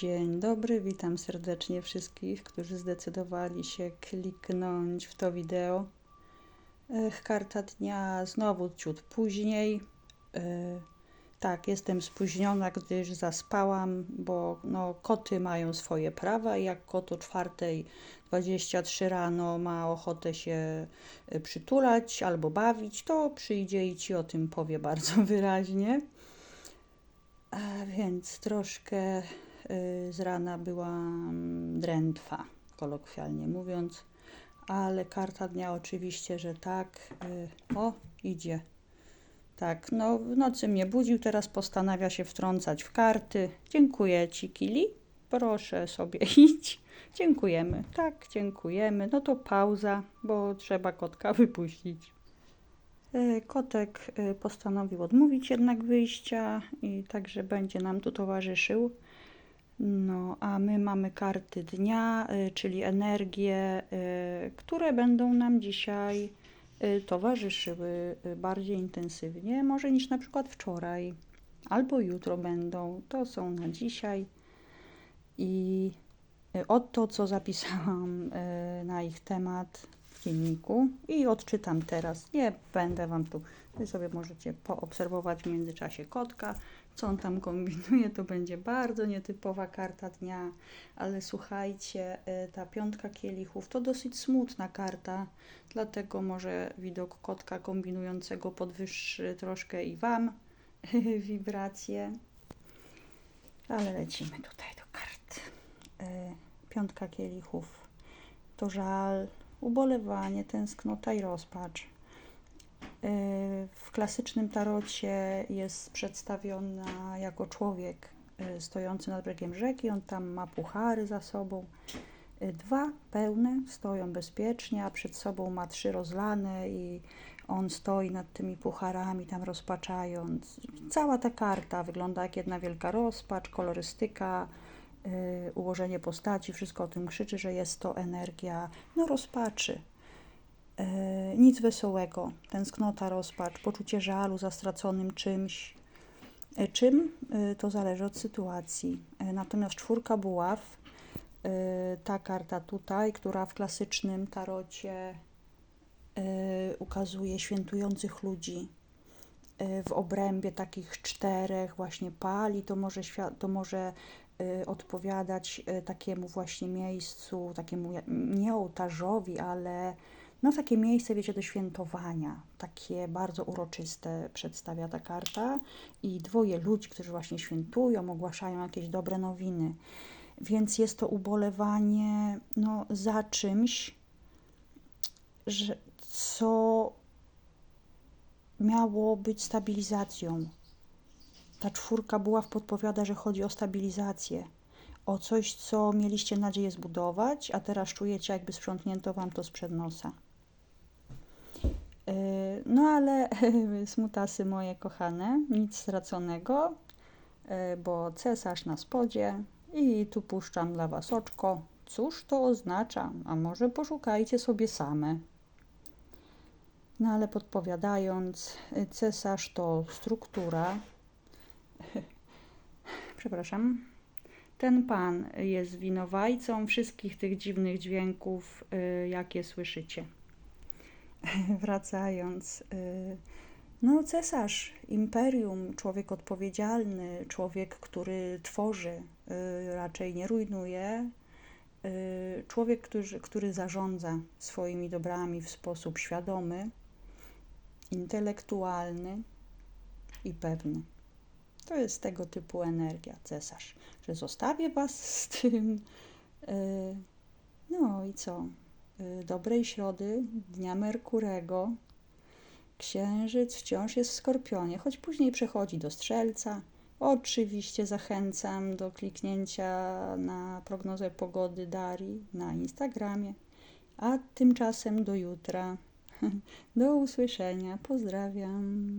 Dzień dobry, witam serdecznie wszystkich, którzy zdecydowali się kliknąć w to wideo. Ech, karta dnia znowu ciut później. E, tak, jestem spóźniona, gdyż zaspałam, bo no, koty mają swoje prawa i jak kot o 4.23 rano ma ochotę się e, przytulać albo bawić, to przyjdzie i ci o tym powie bardzo wyraźnie. A więc troszkę z rana byłam drętwa, kolokwialnie mówiąc, ale karta dnia oczywiście, że tak. y, O, idzie. Tak, no w nocy mnie budził, teraz postanawia się wtrącać w karty. Dziękuję ci, Kili. Proszę sobie idź. Dziękujemy. Tak, dziękujemy. No to pauza, bo trzeba kotka wypuścić. E, Kotek postanowił odmówić jednak wyjścia i także będzie nam tu towarzyszył. No, a my mamy karty dnia, e, czyli energie, e, które będą nam dzisiaj e, towarzyszyły bardziej intensywnie, może niż na przykład wczoraj, albo jutro będą. To są na dzisiaj. I e, oto, co zapisałam na ich temat dzienniku i odczytam teraz. Nie będę Wam tu, Wy sobie możecie poobserwować w międzyczasie kotka, co on tam kombinuje. To będzie bardzo nietypowa karta dnia, ale słuchajcie, y, ta piątka kielichów to dosyć smutna karta, dlatego może widok kotka kombinującego podwyższy troszkę i Wam wibracje. Ale lecimy tutaj do kart. Y, Piątka kielichów to żal, ubolewanie, tęsknota i rozpacz. Yy, W klasycznym tarocie jest przedstawiona jako człowiek yy, stojący nad brzegiem rzeki. On tam ma puchary za sobą. Yy, Dwa pełne stoją bezpiecznie, a przed sobą ma trzy rozlane i on stoi nad tymi pucharami, tam rozpaczając. Cała ta karta wygląda jak jedna wielka rozpacz, kolorystyka, ułożenie postaci, wszystko o tym krzyczy, że jest to energia no, rozpaczy. E, nic wesołego, tęsknota, rozpacz, poczucie żalu za straconym czymś. E, Czym? To zależy od sytuacji. Natomiast czwórka buław, ta karta tutaj, która w klasycznym tarocie ukazuje świętujących ludzi w obrębie takich czterech właśnie pali, to może, to może odpowiadać e, takiemu właśnie miejscu, takiemu nie ołtarzowi, ale no takie miejsce, wiecie, do świętowania, takie bardzo uroczyste przedstawia ta karta i dwoje ludzi, którzy właśnie świętują, ogłaszają jakieś dobre nowiny. Więc jest to ubolewanie no, za czymś, że, co miało być stabilizacją. Ta czwórka buław podpowiada, że chodzi o stabilizację, o coś, co mieliście nadzieję zbudować, a teraz czujecie, jakby sprzątnięto wam to sprzed nosa. Yy, No ale smutasy moje kochane, nic straconego, yy, bo cesarz na spodzie i tu puszczam dla was oczko. Cóż to oznacza? A może poszukajcie sobie same. No ale podpowiadając, yy, cesarz to struktura. Przepraszam. Ten pan jest winowajcą wszystkich tych dziwnych dźwięków, yy, jakie słyszycie wracając, y, no cesarz, imperium, człowiek odpowiedzialny, człowiek, który tworzy, y, raczej nie rujnuje, y, człowiek, który, który zarządza swoimi dobrami w sposób świadomy, intelektualny i pewny. To jest tego typu energia, cesarz, że zostawię was z tym. y, No i co? y, dobrej środy, dnia Merkurego. Księżyc wciąż jest w Skorpionie, choć później przechodzi do Strzelca. Oczywiście zachęcam do kliknięcia na prognozę pogody Darii na Instagramie. A tymczasem do jutra. Do usłyszenia. Pozdrawiam.